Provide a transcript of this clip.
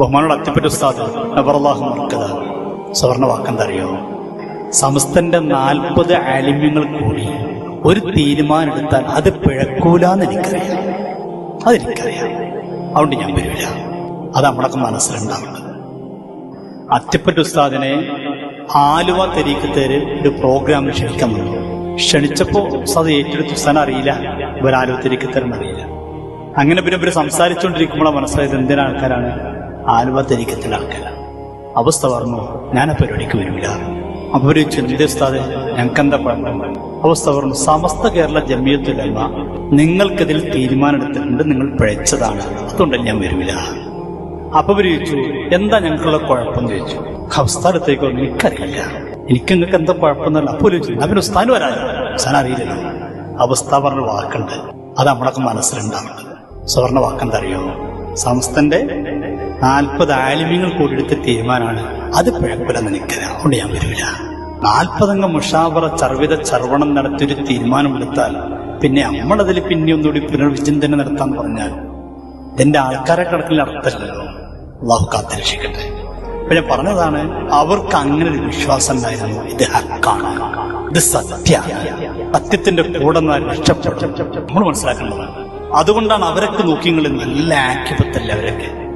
ബഹുമാനോട് അത്തിപ്പറ്റ ഉസ്താദ് നബറല്ലാഹു മർക്കത സവർണ വാക്കെന്താ അറിയോ? സമസ്തന്റെ നാൽപ്പത് ആലിമ്യങ്ങൾ കൂടി ഒരു തീരുമാനം എടുത്താൽ അത് പിഴക്കൂലെന്ന് എനിക്കറിയാം. അതെനിക്കറിയാം. അതുകൊണ്ട് ഞാൻ വരില്ല. അത് നമ്മളൊക്കെ മനസ്സിലുണ്ടാവുന്നത് അത്തിപ്പറ്റ ഉസ്താദിനെ ആലുവ തെരീക്കത്തേര് ഒരു പ്രോഗ്രാം ക്ഷണിക്കാൻ വന്നു. ക്ഷണിച്ചപ്പോ ഉസ്താദ് ഏറ്റെടുത്ത് ഉസ്താൻ അറിയില്ല. ഇവർ ആലുവ തെരീക്കത്തേരെന്ന് അറിയില്ല. അങ്ങനെ പിന്നെ ഇവർ സംസാരിച്ചുകൊണ്ടിരിക്കുമ്പോൾ മനസ്സിലായത് എന്തിനാ ആൾക്കാരാണ് ആലുവ തെരീക്കത്തിലെ അവസ്ഥ പറഞ്ഞു ഞാൻ ആ പരിപാടിക്ക് വരില്ല അപ്പൊ ഒരു ഞങ്ങൾക്കെന്താ കുഴപ്പം അവസ്ഥ പറഞ്ഞു സമസ്ത കേരള ജമിയത്തുലമ നിങ്ങൾക്കിതിൽ തീരുമാനമെടുത്തിട്ടുണ്ട് നിങ്ങൾ പിഴച്ചതാണ്. അതുകൊണ്ട് ഞാൻ വരില്ല അപ്പൊ ചോദിച്ചു എന്താ ഞങ്ങൾക്കുള്ള കുഴപ്പം ചോദിച്ചു. അവസ്ഥാനത്തേക്ക് എനിക്കറിയില്ല. എനിക്ക് നിങ്ങൾക്ക് എന്താ കുഴപ്പമെന്നല്ല അപ്പൊ ചോദിച്ചു. അവന് ഉസ്താൻ വരാനോ അവസ്ഥ പറഞ്ഞ വാക്കുണ്ട്. അത് നമ്മളൊക്കെ മനസ്സിലുണ്ടാവുന്നത് സുവർണ വാക്കെന്താ അറിയോ? സംസ്ഥന്റെ നാൽപ്പത് ആലിമ്യങ്ങൾ കൂടി എടുത്ത തീരുമാനമാണ്. അത് പിഴപ്പില്ലെന്ന് എനിക്കറിയാം അതുകൊണ്ട് ഞാൻ വരില്ല നാൽപ്പതംഗ മുഷാവറ ചർവിത ചർവണം നടത്തിയൊരു തീരുമാനമെടുത്താൽ പിന്നെ നമ്മളതിൽ പിന്നെ ഒന്നുകൂടി പുനർവിചിന്തനം നടത്താൻ പറഞ്ഞാൽ എന്റെ ആൾക്കാരെ കണക്കിൽ അർത്ഥമില്ലല്ലോ. അള്ളാഹു കാത്തിരക്ഷിക്കട്ടെ. പിന്നെ പറഞ്ഞതാണ് അവർക്ക് അങ്ങനെ ഒരു വിശ്വാസം ഉണ്ടായിരുന്നു. ഇത് ഹക്കാണ്. ഇത് സത്യ. സത്യത്തിന്റെ കൂടെ രക്ഷപ്പെടും. നമ്മൾ മനസ്സിലാക്കേണ്ടതാണ്. അതുകൊണ്ടാണ് അവരൊക്കെ നോക്കി നല്ല ആക്കിപ്പത്തല്ല അവരൊക്കെ.